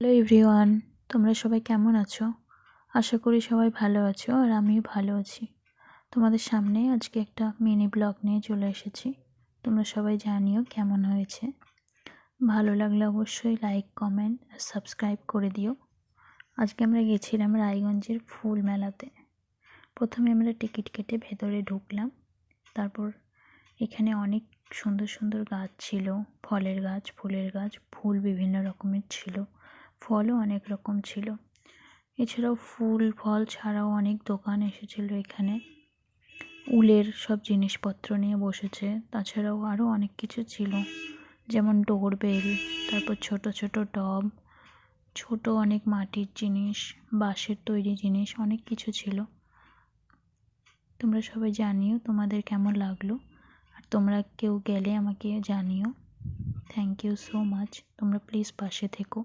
Hello everyone, তোমরা সবাই কেমন আছো? আশা করি সবাই ভালো আছো আর আমিও ভালো আছি। তোমাদের সামনে আজকে একটা মিনি ব্লগ নিয়ে চলে এসেছি। তোমরা সবাই জানিও কেমন হয়েছে। ভালো লাগলে অবশ্যই লাইক কমেন্ট আর সাবস্ক্রাইব করে দিও। আজকে আমরা গেছিলাম রায়গঞ্জের ফুল মেলাতে। প্রথমে আমরা টিকিট কেটে ভেতরে ঢুকলাম। তারপর এখানে অনেক সুন্দর সুন্দর গাছ ছিল, ফলের গাছ, ফুলের গাছ, ফুল বিভিন্ন রকমের ছিল। ফলও অনেক রকম ছিল। এছাড়াও ফুল, ফল ছাড়াও অনেক দোকান এসেছিল এখানে। উলের সব জিনিসপত্র নিয়ে বসেছে। তাছাড়াও আরও অনেক কিছু ছিল। যেমন ডোরবেল, তারপর ছোট ছোট টব, ছোট অনেক মাটির জিনিস, বাঁশের তৈরি জিনিস, অনেক কিছু ছিল। তোমরা সবাই জানিও তোমাদের কেমন লাগল। আর তোমরা কেউ গেলে আমাকে জানিও। থ্যাংক ইউ সো মাচ তোমরা প্লিজ পাশে থেকো।